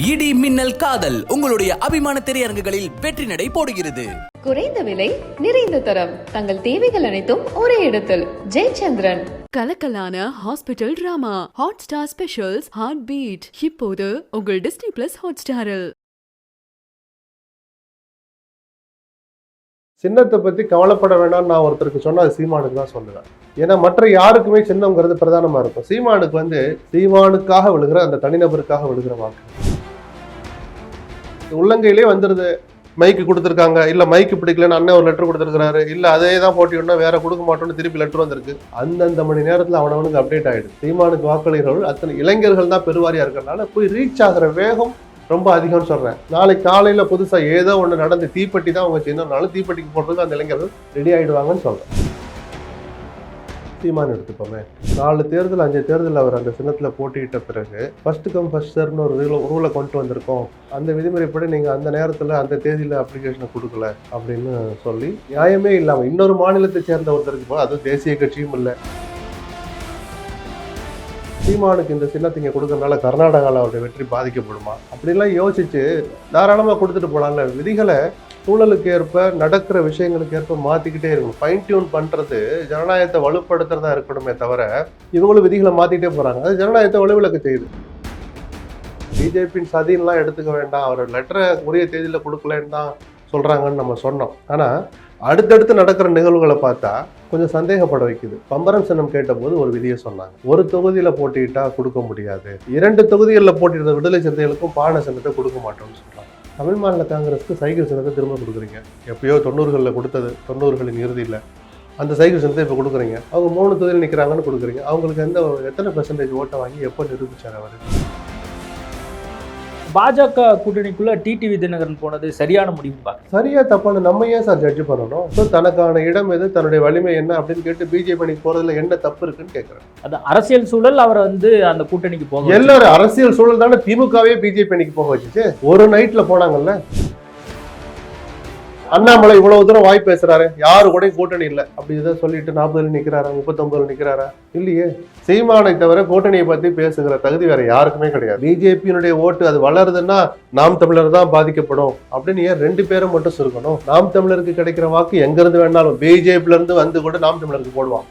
இடி மின்னல் காதல் உங்களுடைய அபிமான திரையரங்குகளில் வெற்றி நடை போடுகிறது. குறைந்த விலை நிறைந்த தரம். தங்கள் தேவைகள் அனைத்தும் ஒரே இடத்தில். Jayachandran. கலக்கலான hospital drama Hotstar specials heart beat இப்போது உங்கள் டிஸ்னி பிளஸ் ஹாட் ஸ்டாரில் சின்னத்தை பத்தி கவலைப்பட வேண்டாம்னு நான் ஒருத்தருக்கு சொன்னா அது சீமானுக்கு தான் சொல்லுவேன். ஏன்னா மற்ற யாருக்குமே சின்னம்ங்கிறது பிரதானமா இருக்கும். சீமானுக்கு வந்து சீமானுக்காக விழுகிற அந்த தனிநபருக்காக விழுகிற வாக்கு உள்ளங்கையிலே வந்துடுது மைக்கு கொடுத்துருக்காங்க. இல்லை மைக்கு பிடிக்கலன்னு அண்ணன் ஒரு லெட்டர் கொடுத்துருக்காரு இல்லை அதே தான் போட்டியோம்னா வேற கொடுக்க மாட்டோம்னு திருப்பி லெட்டர் வந்திருக்கு. அந்தந்த மணி நேரத்தில் அவனவனுக்கு அப்டேட் ஆகிடுது சீமானுக்கு வாக்களிகள் அத்தனை இளைஞர்கள் தான் பெருவாரியாக இருக்கிறனால போய் ரீச் ஆகிற வேகம் ரொம்ப அதிகம்னு சொல்கிறேன் நாளைக்கு காலையில் புதுசாக ஏதோ ஒன்று நடந்து தீப்பெட்டி தான் அவங்க சின்னனாலும் தீப்பெட்டிக்கு போடுறதுக்கு அந்த இளைஞர்கள் ரெடி ஆகிடுவாங்கன்னு சொல்கிறேன் சீமான் எடுத்துப்போமே நாலு தேர்தல் அஞ்சு தேர்தல் அவர் அந்த சின்னத்தில் போட்டியிட்ட பிறகு ஃபர்ஸ்ட் கம் ஃபர்ஸ்ட் சர்வ்னு ஒரு ரூல ரூலை கொண்டு வந்திருக்கோம். அந்த விதிமுறைப்படி நீங்கள் அந்த நேரத்தில் அந்த தேதியில் அப்ளிகேஷனை கொடுக்கல அப்படின்னு சொல்லி நியாயமே இல்லாமல் இன்னொரு மாநிலத்தை சேர்ந்த ஒருத்தருக்கு போக அதுவும் தேசிய கட்சியும் இல்லை. சீமானுக்கு இந்த சின்னத்தை இங்கே கொடுக்கறதுனால கர்நாடகாவில் அவருடைய வெற்றி பாதிக்கப்படுமா? அப்படிலாம் யோசிச்சு தாராளமாக கொடுத்துட்டு போகலாம்ல விதிகளை சூழலுக்கு ஏற்ப நடக்கிற விஷயங்களுக்கு ஏற்ப மாற்றிக்கிட்டே இருக்கணும். ஃபைன் டியூன் பண்ணுறது ஜனநாயகத்தை வலுப்படுத்துறதா இருக்கணுமே தவிர இவங்களும் விதிகளை மாற்றிக்கிட்டே போகிறாங்க அது ஜனநாயகத்தை வலுவிலக்க செய்யுது. பிஜேபியின் சதின்லாம் எடுத்துக்க வேண்டாம். அவர் லெட்டரை உரிய தேதியில் கொடுக்கலன்னு தான் சொல்கிறாங்கன்னு நம்ம சொன்னோம். ஆனால் அடுத்தடுத்து நடக்கிற நிகழ்வுகளை பார்த்தா கொஞ்சம் சந்தேகப்பட வைக்குது. பம்பரம் சின்னம் கேட்டபோது ஒரு விதியை சொன்னாங்க. ஒரு தொகுதியில் போட்டியிட்டா கொடுக்க முடியாது. இரண்டு தொகுதிகளில் போட்டியிட்ட விடுதலை சிறுத்தைகளுக்கும் பான சின்னத்தை கொடுக்க மாட்டோம்னு தமிழ் மாநில காங்கிரஸ்க்கு சைக்கிள் சின்னத்தை திரும்ப கொடுக்குறீங்க. எப்பயோ தொண்ணூறுகளில் கொடுத்தது தொண்ணூறுகளின் இறுதியில். அந்த சைக்கிள் சின்னத்தை இப்போ கொடுக்குறீங்க. அவங்க மூணு தொகுதியில் நிற்கிறாங்கன்னு கொடுக்குறீங்க. அவங்களுக்கு எந்த எத்தனை பெர்சன்டேஜ் ஓட்டை வாங்கி எப்போ நிரூபித்தார் அவர்? பாஜக கூட்டணிக்குள்ள டிடிவி தினகரன் போனது சரியான முடிவு சரியா தப்பான நம்ம ஏன் சார் ஜட்ஜ் பண்ணணும்? ஸோ தனக்கான இடம் எது தன்னுடைய வலிமை என்ன அப்படின்னு கேட்டு பிஜேபி போறதுல என்ன தப்பு இருக்குன்னு கேட்குறேன் அது அரசியல் சூழல் அவரை வந்து அந்த கூட்டணிக்கு போக. எல்லாரும் அரசியல் சூழல் தானே திமுகவே பிஜேபி போக வச்சுச்சு. ஒரு நைட்ல போனாங்கல்ல? அண்ணாமலை இவ்வளவு தூரம் வாய் பேசுறாரு. யாரு கூட கூட்டணி இல்லை. அப்படி இதை சொல்லிட்டு நாற்பதுல நிக்கிறாரா முப்பத்தொன்பதுல நிக்கிறாரா? இல்லையே. சீமானை தவிர கூட்டணியை பத்தி பேசுகிற தகுதி வேற யாருக்குமே கிடையாது. பிஜேபியினுடைய ஓட்டு அது வளருதுன்னா நாம் தமிழர் தான் பாதிக்கப்படும் அப்படின்னு ஏன் ரெண்டு பேரும் மட்டும் சுருக்கணும்? நாம் தமிழருக்கு கிடைக்கிற வாக்கு எங்க இருந்து வேணாலும் பிஜேபில இருந்து வந்து கூட நாம் தமிழருக்கு போடுவான்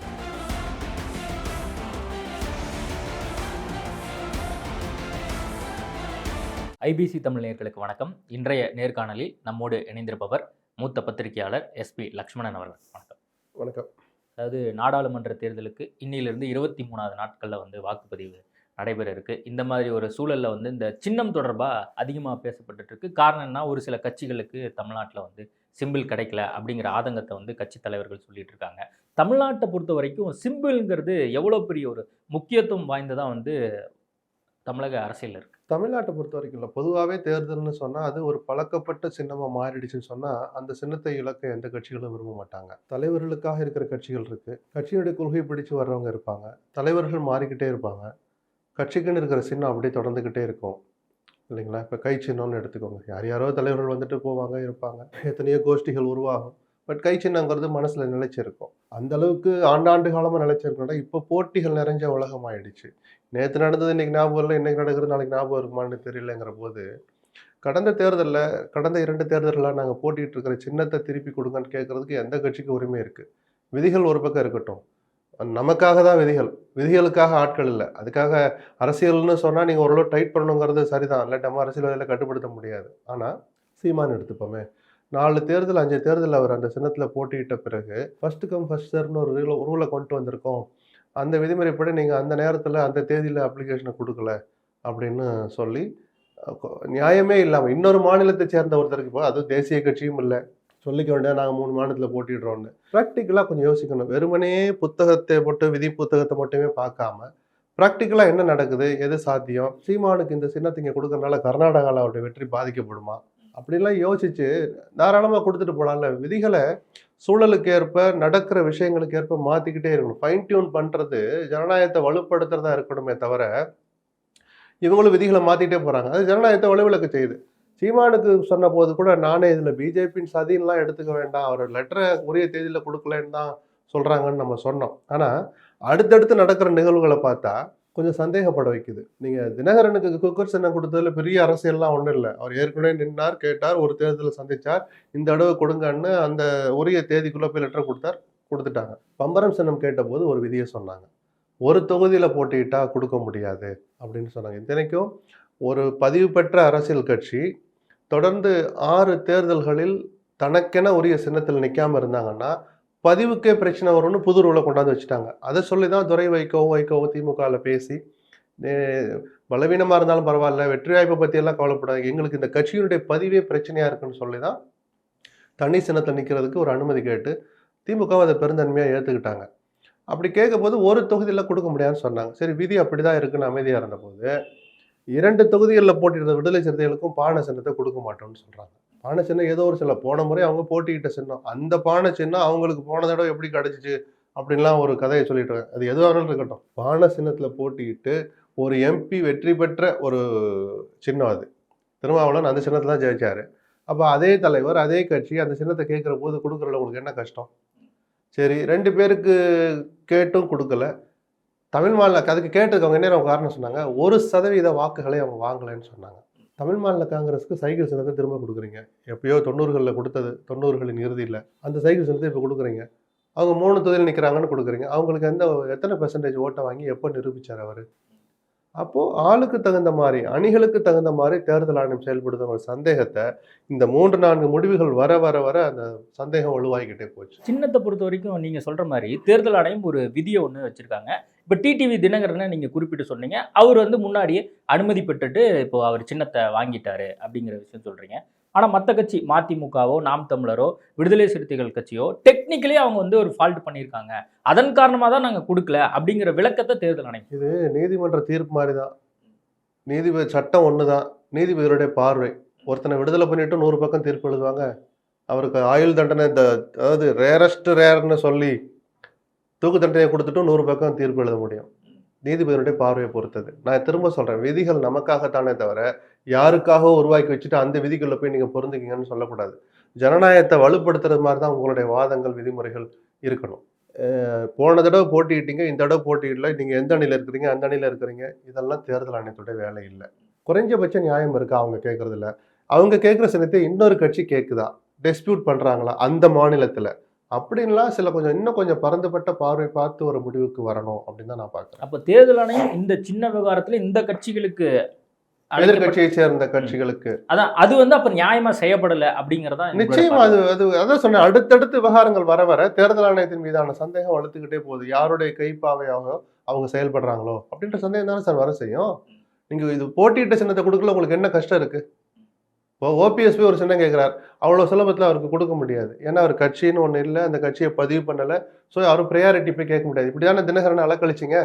ஐபிசி தமிழ் நேர்களுக்கு வணக்கம். இன்றைய நேர்காணலில் நம்மோடு இணைந்திருப்பவர் மூத்த பத்திரிகையாளர் எஸ்பி லக்ஷ்மணன் அவர்கள். வணக்கம். வணக்கம். அதாவது நாடாளுமன்ற தேர்தலுக்கு இன்னிலிருந்து இருபத்தி மூணாவது நாட்களில் வந்து வாக்குப்பதிவு நடைபெற இருக்கு. இந்த மாதிரி ஒரு சூழல்ல வந்து இந்த சின்னம் தொடர்பாக அதிகமாக பேசப்பட்டுட்டு இருக்கு. காரணம் என்ன ஒரு சில கட்சிகளுக்கு தமிழ்நாட்டில் வந்து சிம்பிள் கிடைக்கல அப்படிங்கிற ஆதங்கத்தை வந்து கட்சி தலைவர்கள் சொல்லிட்டு இருக்காங்க. தமிழ்நாட்டை பொறுத்த வரைக்கும் சிம்பிள்ங்கிறது எவ்வளோ பெரிய ஒரு முக்கியத்துவம் வாய்ந்ததா வந்து தமிழக அரசியல் இருக்கு. தமிழ்நாட்டை பொறுத்த வரைக்கும் இல்லை பொதுவாகவே தேர்தல்னு சொன்னால் அது ஒரு பழக்கப்பட்ட சின்னமாக மாறிடுச்சுன்னு சொன்னால் அந்த சின்னத்தை இழக்க எந்த கட்சிகளும் விரும்ப மாட்டாங்க. தலைவர்களுக்காக இருக்கிற கட்சிகள் இருக்குது கட்சியுடைய கொள்கை பிடிச்சு வர்றவங்க இருப்பாங்க. தலைவர்கள் மாறிக்கிட்டே இருப்பாங்க. கட்சிக்குன்னு இருக்கிற சின்னம் அப்படியே தொடர்ந்துக்கிட்டே இருக்கும். இல்லைங்களா? இப்போ கை சின்னம்னு எடுத்துக்கோங்க. யார் யாரோ தலைவர்கள் வந்துட்டு போவாங்க இருப்பாங்க. எத்தனையோ கோஷ்டிகள் உருவாகும். பட் கை சின்னங்கிறது மனசில் நிலைச்சிருக்கும். அந்த அளவுக்கு ஆண்டாண்டு காலமாக நிலைச்சிருக்கோம்னா இப்போ போட்டிகள் நிறைஞ்ச உலகம் ஆயிடுச்சு. நேற்று நடந்தது இன்னைக்கு ஞாபகம் இல்லை இன்னைக்கு நடக்கிறது நாளைக்கு ஞாபகம் இருக்குமான்னு தெரியலங்கிற போது கடந்த தேர்தலில் கடந்த இரண்டு தேர்தல்களாக நாங்கள் போட்டிகிட்டு இருக்கிற சின்னத்தை திருப்பி கொடுங்கன்னு கேட்குறதுக்கு எந்த கட்சிக்கு உரிமை இருக்குது விதிகள் ஒரு பக்கம் இருக்கட்டும். நமக்காக தான் விதிகள். விதிகளுக்காக ஆட்கள் இல்லை. அதுக்காக அரசியல்னு சொன்னால் நீங்கள் ஓரளவு டைட் பண்ணணுங்கிறது சரிதான். இல்லை நம்ம அரசியல்வாதியில் கட்டுப்படுத்த முடியாது. ஆனால் சீமான் எடுத்துப்போமே. நாலு தேர்தல் அஞ்சு தேர்தல் அவர் அந்த சின்னத்தில் போட்டியிட்ட பிறகு ஃபர்ஸ்ட் கம் ஃபர்ஸ்ட் சர்வ்னு ஒரு ரூலை ரூலை கொண்டு வந்திருக்கோம். அந்த விதிமுறைப்படி நீங்கள் அந்த நேரத்தில் அந்த தேதியில் அப்ளிகேஷனை கொடுக்கல அப்படின்னு சொல்லி கொ- நியாயமே இல்லாமல் இன்னொரு மாநிலத்தை சேர்ந்த ஒருத்தருக்கு இப்போ அதுவும் தேசிய கட்சியும் இல்லை. சொல்லிக்க வேண்டிய நாங்கள் மூணு மாநிலத்தில் போட்டிடுறோம்னு ப்ராக்டிக்கலாக கொஞ்சம் யோசிக்கணும். வெறுமனே புத்தகத்தை மட்டும் விதி புத்தகத்தை மட்டுமே பார்க்காம ப்ராக்டிக்கலாக என்ன நடக்குது எது சாத்தியம்? சீமானுக்கு இந்த சின்னத்தை இங்கே கொடுக்கறனால கர்நாடகாவில் அவருடைய வெற்றி பாதிக்கப்படுமா? அப்படிலாம் யோசிச்சு தாராளமாக கொடுத்துட்டு போகலாம்ல விதிகளை சூழலுக்கு ஏற்ப நடக்கிற விஷயங்களுக்கு ஏற்ப மாற்றிக்கிட்டே இருக்கணும். ஃபைன் டியூன் பண்ணுறது ஜனநாயகத்தை வலுப்படுத்துறதா இருக்கணுமே தவிர இவங்களும் விதிகளை மாற்றிட்டே போகிறாங்க அது ஜனநாயகத்தை வலுவிலக்க செய்யுது. சீமானுக்கு சொன்ன போது கூட நானே இதில் பிஜேபியின் சதின்லாம் எடுத்துக்க வேண்டாம். அவர் லெட்டரை உரிய தேதியில் கொடுக்கலன்னு தான் சொல்கிறாங்கன்னு நம்ம சொன்னோம். ஆனால் அடுத்தடுத்து நடக்கிற நிகழ்வுகளை பார்த்தா கொஞ்சம் சந்தேகப்பட வைக்குது. நீங்கள் தினகரனுக்கு குக்கர் சின்னம் கொடுத்ததுல பெரிய அரசியல்லாம் ஒன்றும் இல்லை. அவர் ஏற்கனவே நின்னார் கேட்டார் ஒரு தேர்தலில் சந்திச்சார். இந்த தடவை கொடுங்கன்னு அந்த உரிய தேதிக்குள்ளே போய் லெட்டர் கொடுத்தார் கொடுத்துட்டாங்க. பம்பரம் சின்னம் கேட்டபோது ஒரு விதியை சொன்னாங்க. ஒரு தொகுதியில் போட்டியிட்டா கொடுக்க முடியாது அப்படின்னு சொன்னாங்க. இத்தனைக்கும் ஒரு பதிவு பெற்ற அரசியல் கட்சி தொடர்ந்து ஆறு தேர்தல்களில் தனக்கென உரிய சின்னத்தில் நிற்காம இருந்தாங்கன்னா பதிவுக்கே பிரச்சனை வரும்னு புது ரூலை கொண்டாந்து வச்சுட்டாங்க. அதை சொல்லி தான் துரை வைக்கோ வைகோவும் திமுகவில் பேசி நே- இருந்தாலும் பரவாயில்ல வெற்றி வாய்ப்பை பற்றியெல்லாம் கவலைப்படாது எங்களுக்கு இந்த கட்சியினுடைய பதிவே பிரச்சனையாக இருக்குன்னு சொல்லி தான் தனி சின்னத்தை நிற்கிறதுக்கு ஒரு அனுமதி கேட்டு திமுக அதை பெருந்தன்மையாக ஏற்றுக்கிட்டாங்க அப்படி கேட்கும்போது ஒரு தொகுதியில் கொடுக்க முடியாதுன்னு சொன்னாங்க. சரி விதி அப்படி தான் இருக்குன்னு அமைதியாக இருந்தபோது இரண்டு தொகுதிகளில் போட்டியிருந்த விடுதலை சிறுத்தைகளுக்கும் பானை சின்னத்தை கொடுக்க மாட்டோம்னு சொல்கிறாங்க பானை சின்னம் ஏதோ ஒரு சில போன முறை அவங்க போட்டிக்கிட்ட சின்னம். அந்த பானை சின்னம் அவங்களுக்கு போன தடவை எப்படி கிடச்சிச்சு அப்படின்லாம் ஒரு கதையை சொல்லிட்டு இருக்காங்க. அது எதுவாக இருக்கட்டும். பானை சின்னத்தில் போட்டிக்கிட்டு ஒரு எம்பி வெற்றி பெற்ற ஒரு சின்னம் அது. திருமாவளவன் அந்த சின்னத்தில் தான் ஜெயிச்சார். அப்போ அதே தலைவர் அதே கட்சி அந்த சின்னத்தை கேட்குற போது கொடுக்குறதுல உங்களுக்கு என்ன கஷ்டம்? சரி ரெண்டு பேருக்கு கேட்டும் கொடுக்கல. தமிழ் மாநில அதுக்கு கேட்டதுக்கு என்ன அவங்க காரணம் சொன்னாங்க. ஒரு சதவீத வாக்குகளை அவங்க வாங்கலைன்னு சொன்னாங்க. தமிழ் மாநில காங்கிரஸுக்கு சைக்கிள் சின்னத்தை திரும்ப கொடுக்குறீங்க. எப்பயோ தொண்ணூறுகளில் கொடுத்தது தொண்ணூறுகளின் இறுதியில். அந்த சைக்கிள் சின்னத்தை இப்போ கொடுக்குறீங்க. அவங்க மூணு தொகுதியில் நிற்கிறாங்கன்னு கொடுக்குறீங்க. அவங்களுக்கு எந்த எத்தனை பெர்சன்டேஜ் ஓட்டை வாங்கி எப்போ நிரூபித்தார் அவர்? அப்போது ஆளுக்கு தகுந்த மாதிரி அணிகளுக்கு தகுந்த மாதிரி தேர்தல் ஆணையம் செயல்படுத்துங்கிற சந்தேகத்தை இந்த மூன்று நான்கு முடிவுகள் வர வர வர அந்த சந்தேகம் வலுவாகிக்கிட்டே போச்சு. சின்னத்தை பொறுத்த வரைக்கும் நீங்கள் சொல்கிற மாதிரி தேர்தல் ஆணையம் ஒரு விதியை ஒன்று வச்சுருக்காங்க. இப்போ டிடிவி தினகரனை நீங்கள் குறிப்பிட்டு சொன்னீங்க. அவர் வந்து முன்னாடியே அனுமதி பெற்றுட்டு இப்போ அவர் சின்னத்தை வாங்கிட்டாரு அப்படிங்கிற விஷயம் சொல்கிறீங்க ஆனால் மற்ற கட்சி மதிமுகவோ நாம் தமிழரோ விடுதலை சிறுத்தைகள் கட்சியோ டெக்னிக்கலி அவங்க வந்து ஒரு ஃபால்ட் பண்ணியிருக்காங்க. அதன் காரணமாக தான் நாங்கள் கொடுக்கல அப்படிங்கிற விளக்கத்தை தேர்தல் ஆணையம் இது நீதிமன்ற தீர்ப்பு மாதிரி தான் நீதிபதி சட்டம் ஒன்று தான் நீதிபதிகளுடைய பார்வை. ஒருத்தனை விடுதலை பண்ணிட்டு நூறு பக்கம் தீர்ப்பு எழுதுவாங்க. அவருக்கு ஆயுள் தண்டனை இந்த அதாவது ரேரஸ்ட் ரேர்னு சொல்லி தூக்கு தண்டனையை கொடுத்துட்டு நூறு பக்கம் தீர்ப்பு எழுத முடியும். நீதிபதியினுடைய பார்வையை பொறுத்தது. நான் திரும்ப சொல்கிறேன் விதிகள் நமக்காகத்தானே தவிர யாருக்காக உருவாக்கி வச்சுட்டு அந்த விதிகளில் போய் நீங்கள் பொருந்துக்கீங்கன்னு சொல்லக்கூடாது. ஜனநாயகத்தை வலுப்படுத்துறது மாதிரி தான் உங்களுடைய வாதங்கள் விதிமுறைகள் இருக்கணும். போன தடவை போட்டியிட்டீங்க இந்த தடவை போட்டியிடல நீங்கள் எந்த அணியில் இருக்கிறீங்க அந்த அணியில் இருக்கிறீங்க இதெல்லாம் தேர்தல் ஆணையத்துடைய வேலை இல்லை. குறைஞ்சபட்ச நியாயம் இருக்கா அவங்க கேட்குறதில்ல அவங்க கேட்குற சின்னத்தை இன்னொரு கட்சி கேட்குதா டிஸ்பியூட் பண்ணுறாங்களா அந்த மாநிலத்தில். அப்படின்லாம் சில கொஞ்சம் இன்னும் கொஞ்சம் பரந்துபட்ட பார்வை பார்த்து ஒரு முடிவுக்கு வரணும் அப்படின்னு தான் நான் பார்க்குறேன். அப்போ தேர்தல் ஆணையம் இந்த சின்ன விவகாரத்துல இந்த கட்சிகளுக்கு எதிர்கட்சியை சேர்ந்த கட்சிகளுக்கு. அதான் அது வந்து அப்ப நியாயமா செய்யப்படல அப்படிங்கறதா நிச்சயமா. அது அது அதான் சொன்னேன் அடுத்தடுத்து விவகாரங்கள் வர வர தேர்தல் ஆணையத்தின் மீதான சந்தேகம் வளர்த்துக்கிட்டே போகுது. யாருடைய கைப்பாவையாக அவங்க செயல்படுறாங்களோ அப்படின்ற சந்தேகம் தானே சார் வர செய்யும். நீங்க இது போட்டியிட்ட சின்னத்தை கொடுக்கல உங்களுக்கு என்ன கஷ்டம் இருக்கு? இப்போ ஓபிஎஸ் போய் ஒரு சின்னம் கேட்குறாரு அவ்வளோ சுலபத்தில் அவருக்கு கொடுக்க முடியாது. ஏன்னா அவர் கட்சின்னு ஒன்று இல்லை அந்த கட்சியை பதிவு பண்ணலை. ஸோ அவர் ப்ரையாரிட்டி போய் கேட்க முடியாது. இப்படி தானே தினகரனை அலக்கழிச்சிங்க?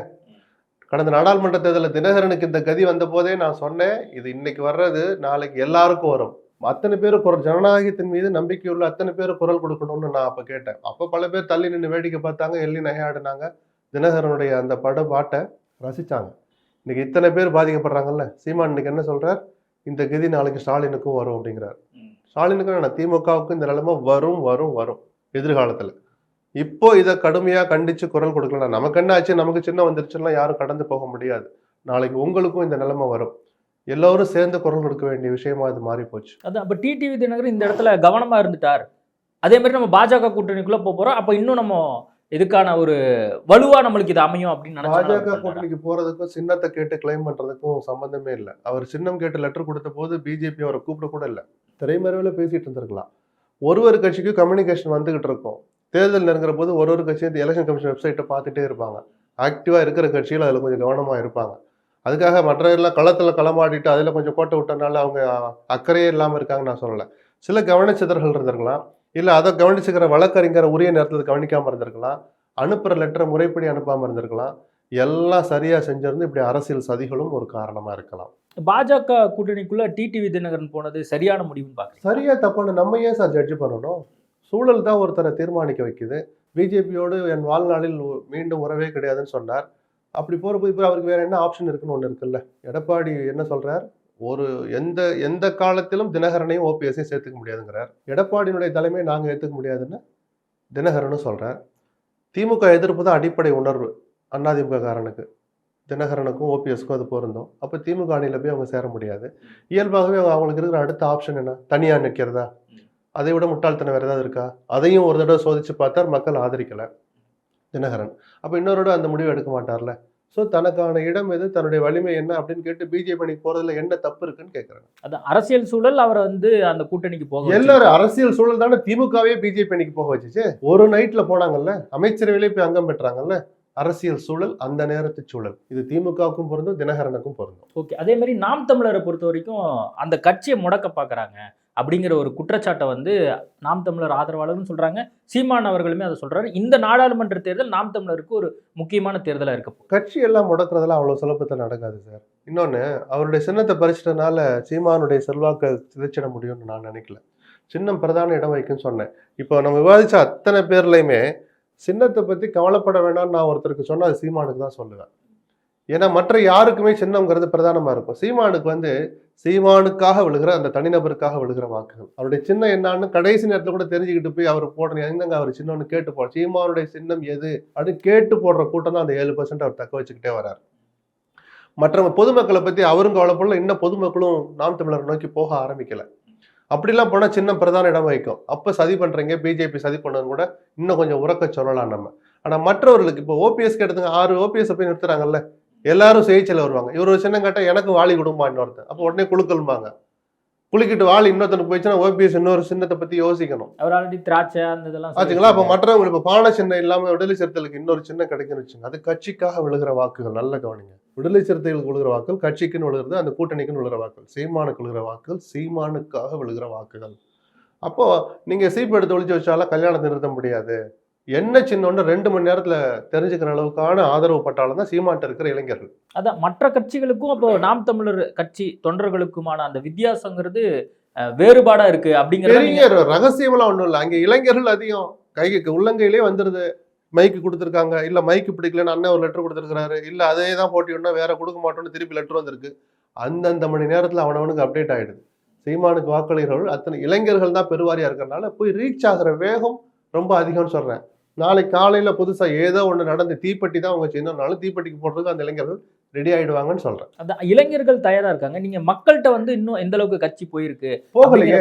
கடந்த நாடாளுமன்ற தேர்தலில் தினகரனுக்கு இந்த கதி வந்த போதே நான் சொன்னேன் இது இன்னைக்கு வர்றது நாளைக்கு எல்லாருக்கும் வரும். அத்தனை பேர் குரல் ஜனநாயகத்தின் மீது நம்பிக்கையுள்ள அத்தனை பேர் குரல் கொடுக்கணும்னு நான் அப்போ கேட்டேன். அப்போ பல பேர் தள்ளி நின்று வேடிக்கை பார்த்தாங்க எள்ளி நகையாடினாங்க. தினகரனுடைய அந்த பட பாட்டை ரசித்தாங்க இன்னைக்கு இத்தனை பேர் பாதிக்கப்படுறாங்கல்ல? சீமான் இன்னைக்கு என்ன சொல்கிறார் இந்த கதி நாளைக்கு ஸ்டாலினுக்கும் வரும் அப்படிங்கிறார். ம். ஸ்டாலினுக்கும் வேணாம் திமுகவுக்கும் இந்த நிலைமை வரும் வரும் வரும் எதிர்காலத்துல. இப்போ இதை கடுமையா கண்டிச்சு குரல் கொடுக்கலாம் நமக்கு என்ன ஆச்சு? நமக்கு சின்ன வந்துருச்சுன்னா யாரும் கடந்து போக முடியாது. நாளைக்கு உங்களுக்கும் இந்த நிலைமை வரும். எல்லோரும் சேர்ந்து குரல் கொடுக்க வேண்டிய விஷயமா இது மாறி போச்சு. அதான் அப்ப டிடிவி தினகரன் இந்த இடத்துல கவனமா இருந்துட்டார். அதே மாதிரி நம்ம பாஜக கூட்டணிக்குள்ள போக போறோம். அப்ப இன்னும் நம்ம இதுக்கான ஒரு வலுவா நம்மளுக்கு இது அமையும் அப்படின்னு பாஜக? கூட்டணிக்கு போறதுக்கும் சின்னத்தை கேட்டு கிளைம் பண்றதுக்கும் சம்பந்தமே இல்லை. அவர் சின்னம் கேட்டு லெட்டர் கொடுத்த போது பிஜேபி அவரை கூப்பிட கூட இல்லை. திரைமறைவில் பேசிட்டு இருந்திருக்கலாம். ஒரு ஒரு கட்சிக்கும் கம்யூனிகேஷன் வந்துகிட்டு இருக்கும். தேர்தல் நெருங்குற போது ஒரு ஒரு கட்சியும் எலெக்ஷன் கமிஷன் வெப்சைட்டை பார்த்துட்டே இருப்பாங்க. ஆக்டிவா இருக்கிற கட்சிகள் அதில் கொஞ்சம் கவனமா இருப்பாங்க. அதுக்காக மற்ற எல்லாம் களத்தில் களமாடிட்டு அதில் கொஞ்சம் கோட்டை விட்டனால அவங்க அக்கறையே இல்லாமல் இருக்காங்கன்னு நான் சொல்லலை. சில கவனச்சிதறல் இருந்திருக்கலாம். இல்லை அதை கவனிச்சுக்கிற வழக்கறிஞரை உரிய நேரத்தில் கவனிக்காமல் இருந்திருக்கலாம். அனுப்புகிற லெட்டரை முறைப்படி அனுப்பாமல் இருந்திருக்கலாம். எல்லாம் சரியாக செஞ்சிருந்து இப்படி அரசியல் சதிகளும் ஒரு காரணமாக இருக்கலாம். பாஜக கூட்டணிக்குள்ள டிடிவி தினகரன் போனது சரியான முடிவுன்னு பாக்குறேன் சரியா தப்பான நம்ம ஏன் சார் ஜட்ஜ் பண்ணணும்? சூழல் தான் ஒருத்தரை தீர்மானிக்க வைக்குது. பிஜேபியோடு என் வாழ்நாளில் மீண்டும் உறவே கிடையாதுன்னு சொன்னார். அப்படி போகிறப்போ இப்போ அவருக்கு வேற என்ன ஆப்ஷன் இருக்குன்னு ஒன்று இருக்குல்ல? எடப்பாடி என்ன சொல்றார்? ஒரு எந்த எந்த காலத்திலும் தினகரனையும் ஓபிஎஸ்ஸையும் சேர்த்துக்க முடியாதுங்கிறார். எடப்பாடியினுடைய தலைமையை நாங்கள் ஏற்றுக்க முடியாதுன்னு தினகரனும் சொல்கிறார் திமுக எதிர்ப்பு தான் அடிப்படை உணர்வு அதிமுக காரனுக்கு தினகரனுக்கும் ஓபிஎஸ்க்கும் அது பொருந்தும். அப்போ திமுக அணியில் போய் அவங்க சேர முடியாது. இயல்பாகவே அவங்க- அவங்களுக்கு இருக்கிற அடுத்த ஆப்ஷன் என்ன? தனியாக நிற்கிறதா அதை விட முட்டாள்தனம் வேறு ஏதாவது இருக்கா? அதையும் ஒரு தடவை சோதிச்சு பார்த்தார் மக்கள் ஆதரிக்கலை. தினகரன். அப்போ இன்னொரு தடவை அந்த முடிவு எடுக்க மாட்டார்ல? ஸோ தனக்கான இடம் எது? தன்னுடைய வலிமை என்ன? அப்படின்னு கேட்டு பிஜேபி அணிக்கு போகிறதுல என்ன தப்பு இருக்குன்னு கேட்குறாங்க அது அரசியல் சூழல் அவரை வந்து அந்த கூட்டணிக்கு போக எல்லாரும் அரசியல் சூழல் தானே திமுகவே பிஜேபி அணிக்கு போக வச்சுச்சு. ஒரு நைட்ல போனாங்கல்ல அமைச்சரவையிலே போய் அங்கம் பெற்றாங்கல்ல அரசியல் சூழல் அந்த நேரத்து சூழல். இது திமுகவுக்கும் பொருந்தும் தினகரனுக்கும் பொருந்தும். ஓகே அதே மாதிரி நாம் தமிழரை பொறுத்த வரைக்கும் அந்த கட்சியை முடக்க பார்க்கறாங்க அப்படிங்கிற ஒரு குற்றச்சாட்டை வந்து நாம் தமிழர் ஆதரவாளர்னு சொல்கிறாங்க சீமான் அவர்களுமே அதை சொல்கிறாரு இந்த நாடாளுமன்ற தேர்தல் நாம் தமிழருக்கு ஒரு முக்கியமான தேர்தலாக இருக்கு கட்சி எல்லாம் முடக்கிறதெல்லாம் அவ்வளோ சுலபத்தில் நடக்காது சார். இன்னொன்று அவருடைய சின்னத்தை பறிச்சிட்டனால சீமானுடைய செல்வாக்கை சிதைச்சிட முடியும்னு நான் நினைக்கல. சின்னம் பிரதான இடம் வைக்குன்னு சொன்னேன். இப்போ நம்ம விவாதித்த அத்தனை பேர்லையுமே சின்னத்தை பற்றி கவலைப்பட வேண்டாம்னு நான் ஒருத்தருக்கு சொன்னால் அது சீமானுக்கு தான் சொல்லுவேன். ஏன்னா மற்ற யாருக்குமே சின்னம்ங்கிறது பிரதானமாக இருக்கும். சீமானுக்கு வந்து சீமானுக்காக விழுகிற அந்த தனிநபருக்காக விழுகிற வாக்குகள். அவருடைய சின்னம் என்னான்னு கடைசி நேரத்தில் கூட தெரிஞ்சுக்கிட்டு போய் அவர் போடணும். என்னங்க அவர் சின்னம்னு கேட்டு போட சீமானுடைய சின்னம் எது அப்படின்னு கேட்டு போடுற கூட்டம் தான் அந்த ஏழு பர்சன்ட் அவர் தக்க வச்சுக்கிட்டே வரார். மற்ற பொதுமக்களை பற்றி அவரும் கவலைப்படல இன்னும் பொதுமக்களும் நாம் தமிழர் நோக்கி போக ஆரம்பிக்கல. அப்படிலாம் போனால் சின்ன பிரதான இடம் வைக்கும் அப்போ சதி பண்ணுறீங்க பிஜேபி சதி பண்ணது கூட இன்னும் கொஞ்சம் உறக்க சொல்லலாம் நம்ம. ஆனால் மற்றவர்களுக்கு இப்போ ஓபிஎஸ்க்கு எடுத்துங்க ஆறு ஓபிஎஸ் போய் நிறுத்துறாங்கல்ல எல்லாரும் செய்தியில் வருவாங்க. இவர் ஒரு சின்னம் கேட்டால் எனக்கு வாளி கொடுமா இன்னொருத்தன். அப்போ உடனே குழுக்கல்பாங்க குளிக்கிட்டு வாளி இன்னொருத்தனுக்கு போயிடுச்சுன்னா ஓபிஎஸ் இன்னொரு சின்னத்தை பற்றி யோசிக்கணும். அவர் ஆல்ரெடி திராட்சை அந்த இதெல்லாம் ஆச்சுங்களா அப்போ. மற்றவங்க இப்போ பானை சின்னம் இல்லாமல் விடுதலை சிறுத்தைகளுக்கு இன்னொரு சின்னம் கிடைக்குன்னு வச்சுங்க அது கட்சிக்காக விழுகிற வாக்குகள். நல்ல கவனிங்க. விடுதலை சிறுத்தைகளுக்கு விழுகிற வாக்குகள் கட்சிக்குன்னு விழுகிறது அந்த கூட்டணிக்குன்னு விழுகிற வாக்குகள். சீமானுக்கு விழுகிற வாக்குகள் சீமானுக்காக விழுகிற வாக்குகள். அப்போ நீங்க சீப்பு எடுத்து ஒளிச்சு வச்சாலும் கல்யாணத்தை நிறுத்த முடியாது. என்ன சின்னொன்னு ரெண்டு மணி நேரத்துல தெரிஞ்சுக்கிற அளவுக்கான ஆதரவு பட்டாலும் தான் சீமான்ட்ட இருக்கிற இளைஞர்கள். அதான் மற்ற கட்சிகளுக்கும் அப்போ நாம் தமிழர் கட்சி தொண்டர்களுக்குமான அந்த வித்தியாசங்கிறது வேறுபாடா இருக்கு அப்படிங்கறத பெரிய ரகசியமெல்லாம் ஒன்றும் இல்லை. அங்கே இளைஞர்கள் அதிகம். கைக்கு உள்ளங்கையிலே வந்துருது. மைக்கு கொடுத்துருக்காங்க. இல்லை மைக்கு பிடிக்கலன்னு அண்ணன் ஒரு லெட்டர் கொடுத்துருக்காரு இல்லை அதே தான் போட்டியோன்னா வேற கொடுக்க மாட்டோம்னு திருப்பி லெட்டர் வந்திருக்கு. அந்தந்த மணி நேரத்தில் அவனவனுக்கு அப்டேட் ஆயிடுது. சீமானுக்கு வாக்களிகள் அத்தனை இளைஞர்கள் தான் பெருவாரியா இருக்கிறனால போய் ரீச் ஆகிற வேகம் ரொம்ப அதிகம்னு சொல்றேன். நாளைக்கு காலையில புதுசா ஏதோ ஒன்று நடந்து தீப்பெட்டி தான் அவங்க சின்னனாலும் தீப்பெட்டிக்கு போடுறதுக்கு அந்த இளைஞர்கள் ரெடி ஆயிடுவாங்கன்னு சொல்றேன். அதான் இளைஞர்கள் தயாரா இருக்காங்க. நீங்க மக்கள்கிட்ட வந்து இன்னும் எந்த அளவுக்கு கட்சி போயிருக்கு போகலையே.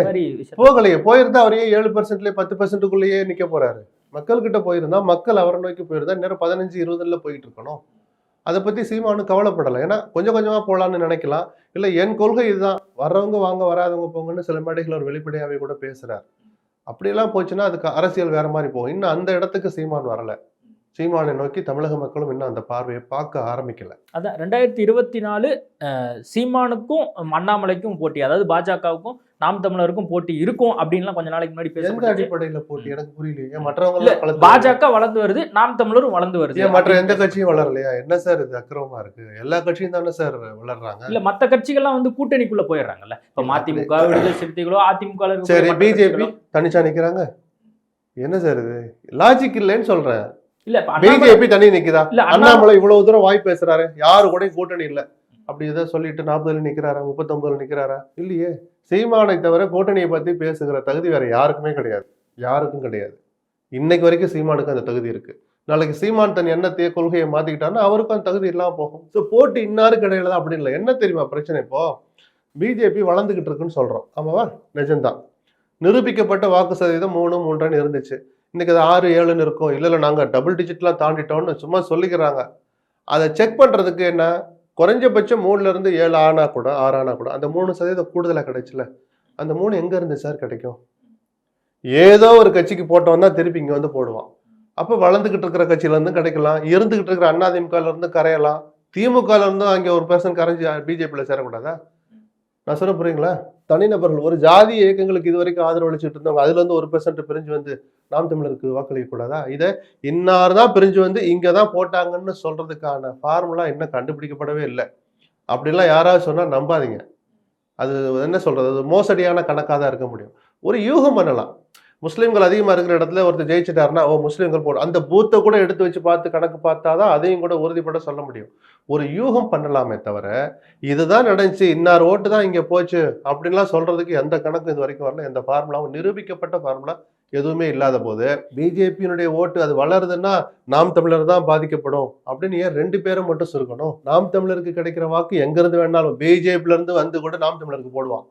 போகலையே. போயிருந்தா அவரையே ஏழு பர்சன்ட்லயே பத்து பர்சன்ட்டுக்குள்ளேயே நிக்க போறாரு. மக்கள்கிட்ட போயிருந்தா மக்கள் அவரை நோக்கி போயிருந்தா நேரம் பதினஞ்சு இருபதுல போயிட்டு இருக்கணும். அதை பத்தி சீமானு கவலைப்படலை. ஏன்னா கொஞ்சம் கொஞ்சமா போலான்னு நினைக்கலாம். இல்ல என் கொள்கை இதுதான். வர்றவங்க வாங்க வராதவங்க போங்கன்னு சில மேடைகள் அவர் வெளிப்படையாவே கூட பேசுறார். அப்படியெல்லாம் போச்சுன்னா அதுக்கு அரசியல் வேற மாதிரி போகும். இன்னும் அந்த இடத்துக்கு சீமான் வரல. சீமானை நோக்கி தமிழக மக்களும் இன்னும் அந்த பார்வையை பார்க்க ஆரம்பிக்கல. அதான் ரெண்டாயிரத்தி இருபத்தி நாலு சீமானுக்கும் அண்ணாமலைக்கும் போட்டி அதாவது பாஜகவுக்கும் நாம் தமிழருக்கும் போட்டி இருக்கும் அப்படின்லாம் கொஞ்ச நாளைக்கு முன்னாடி பேசப்பட்டுச்சு. அடிப்படையில போட்டி? எனக்கு புரியலையே. மற்றவங்க பாஜக வளர்ந்து வருது நாம் தமிழரும் வளர்ந்து வருது. மற்ற எந்த கட்சியும் வளரலையா? என்ன சார் இது அக்கிரமமா இருக்கு? எல்லா கட்சியும் தானே சார் வளர்றாங்க? இல்ல மத்த கட்சிகள்லாம் வந்து கூட்டணிக்குள்ள போயிடுறாங்கல்ல. இப்ப மதிமுக விடுதலை சிறுத்தைகளோ அதிமுக சரி பிஜேபி தனிச்சா நிக்கிறாங்க? என்ன சார் இது? லாஜிக் இல்லைன்னு சொல்றேன். இல்ல பிஜேபி தனி நிக்குதா? அண்ணாமலை இவ்வளவு தூரம் வாய் பேசுறாரு. யாரு கூட கூட்டணி இல்ல. அப்படி ஏதோ சொல்லிட்டு நாற்பதுல நிக்கிறாரா முப்பத்தொன்பதுல நிக்கிறாரா? இல்லையே. சீமானை தவிர கூட்டணியை பத்தி பேசுகிற தகுதி வேற யாருக்குமே கிடையாது. யாருக்கும் கிடையாது. இன்னைக்கு வரைக்கும் சீமானுக்கு அந்த தகுதி இருக்கு. நாளைக்கு சீமான் தன் எண்ணத்தையே கொள்கையை மாத்திக்கிட்டாருன்னா அவருக்கும் அந்த தகுதி இல்லாம போகும். ஸோ போட்டி இன்னாருக்கு இடையில தான் அப்படி இல்லை. என்ன தெரியுமா பிரச்சனை இப்போ? பிஜேபி வளர்ந்துகிட்டு இருக்குன்னு சொல்றோம். ஆமாவா? நிஜம்தான். நிரூபிக்கப்பட்ட வாக்கு சதவீதம் மூணு மூன்றுன்னு இருந்துச்சு. இன்றைக்கி அது ஆறு ஏழுன்னு இருக்கும். இல்லை இல்லை நாங்கள் டபுள் டிஜிட்லாம் தாண்டிட்டோம்னு சும்மா சொல்லிக்கிறாங்க. அதை செக் பண்ணுறதுக்கு என்ன? குறைஞ்சபட்சம் மூணுலேருந்து ஏழு ஆனா கூட ஆறு ஆனா கூட அந்த மூணு சதவீதம் கூடுதலாக கிடைச்சில. அந்த மூணு எங்கேருந்து சார் கிடைக்கும்? ஏதோ ஒரு கட்சிக்கு போட்டோம்னா தான் திருப்பி இங்கே வந்து போடுவான். அப்போ வளர்ந்துக்கிட்டு இருக்கிற கட்சியிலேருந்து கிடைக்கலாம். இருந்துக்கிட்டு இருக்கிற அதிமுகல இருந்து கரையலாம். திமுகலேருந்து அங்கே ஒரு பர்சன் கரைஞ்சி பிஜேபியில் சேரக்கூடாதா? நான் சொல்ல புரியுங்களா? தனிநபர்கள் ஒரு ஜாதி இயக்கங்களுக்கு இது வரைக்கும் ஆதரவு அளிச்சுட்டு இருந்தவங்க அதுல இருந்து ஒரு பெர்சன்ட் பிரிஞ்சு வந்து நாம் தமிழருக்கு வாக்களிக்க கூடாதா? இதை இன்னார் தான் பிரிஞ்சு வந்து இங்கே தான் போட்டாங்கன்னு சொல்றதுக்கான ஃபார்முலா இன்னும் கண்டுபிடிக்கப்படவே இல்லை. அப்படிலாம் யாராவது சொன்னா நம்பாதீங்க. அது என்ன சொல்றது? அது மோசடியான கணக்காக தான் இருக்க முடியும். ஒரு யூகம் பண்ணலாம். முஸ்லீம்கள் அதிகமாக இருக்கிற இடத்துல ஒருத்தர் ஜெயிச்சிட்டாருன்னா ஓ முஸ்லீம்கள் போடும் அந்த பூத்தை கூட எடுத்து வச்சு பார்த்து கணக்கு பார்த்தா தான் அதையும் கூட உறுதிப்பட சொல்ல முடியும். ஒரு யூகம் பண்ணலாமே தவிர இதுதான் நடந்துச்சு இன்னார் ஓட்டு தான் இங்கே போச்சு அப்படின்லாம் சொல்கிறதுக்கு எந்த கணக்கும் இது வரைக்கும் வரல. எந்த ஃபார்முலாவும் நிரூபிக்கப்பட்ட ஃபார்முலா எதுவுமே இல்லாத போது பிஜேபியினுடைய ஓட்டு அது வளருதுன்னா நாம் தமிழர் தான் பாதிக்கப்படும் அப்படின்னு ஏன் ரெண்டு பேரும் மட்டும் சுருக்கணும்? நாம் தமிழருக்கு கிடைக்கிற வாக்கு எங்கேருந்து வேணாலும் பிஜேபியிலேருந்து வந்து கூட நாம் தமிழருக்கு போடுவான்.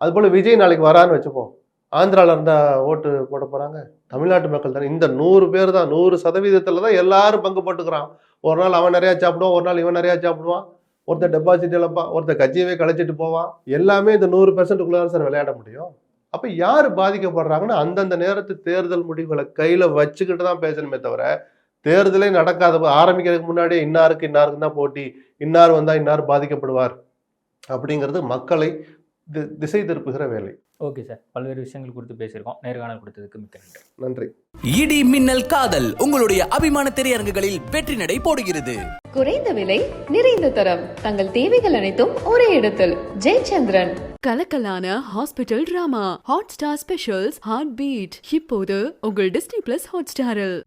அதுபோல் விஜய் நாளைக்கு வரான்னு வச்சுப்போம். ஆந்திரால இருந்தால் ஓட்டு போட போகிறாங்க தமிழ்நாட்டு மக்கள் தானே. இந்த நூறு பேர் தான் நூறு சதவீதத்தில் தான் எல்லாரும் பங்கு போட்டுக்கிறான். ஒரு நாள் அவன் நிறையா சாப்பிடுவான் ஒரு நாள் இவன் நிறையா சாப்பிடுவான். ஒருத்தர் டெபாசிட் இழப்பான் ஒருத்தர் கட்சியவே கழிச்சிட்டு போவான். எல்லாமே இந்த நூறு பெர்சன்ட்டுக்குள்ளே தான் சார் விளையாட முடியும். அப்போ யார் பாதிக்கப்படுறாங்கன்னா அந்தந்த நேரத்து தேர்தல் முடிவுகளை கையில் வச்சுக்கிட்டு தான் பேசணுமே தவிர தேர்தலே நடக்காத ஆரம்பிக்கிறதுக்கு முன்னாடியே இன்னாருக்கு இன்னாருக்கு தான் போட்டி இன்னார் வந்தால் இன்னார் பாதிக்கப்படுவார். அப்படிங்கிறது மக்களை திசை திருப்புகிற வேலை. Okay sir. பல்வேறு விஷயங்கள் குறித்து பேசியிருக்கோம். நேர்காணல் கொடுத்ததுக்கு மிக்க நன்றி. நன்றி. இடி மின்னல் காதல் உங்களுடைய அபிமான திரையரங்குகளில் வெற்றி நடை போடுகிறது. குறைந்த விலை நிறைந்த தரம். தங்கள் தேவைகள் அனைத்தும் ஒரே இடத்தில். Jayachandran. கலக்கலான hospital drama. Hotstar specials heart beat இப்போது உங்கள் டிஸ்னி பிளஸ் ஹாட் ஸ்டாரில்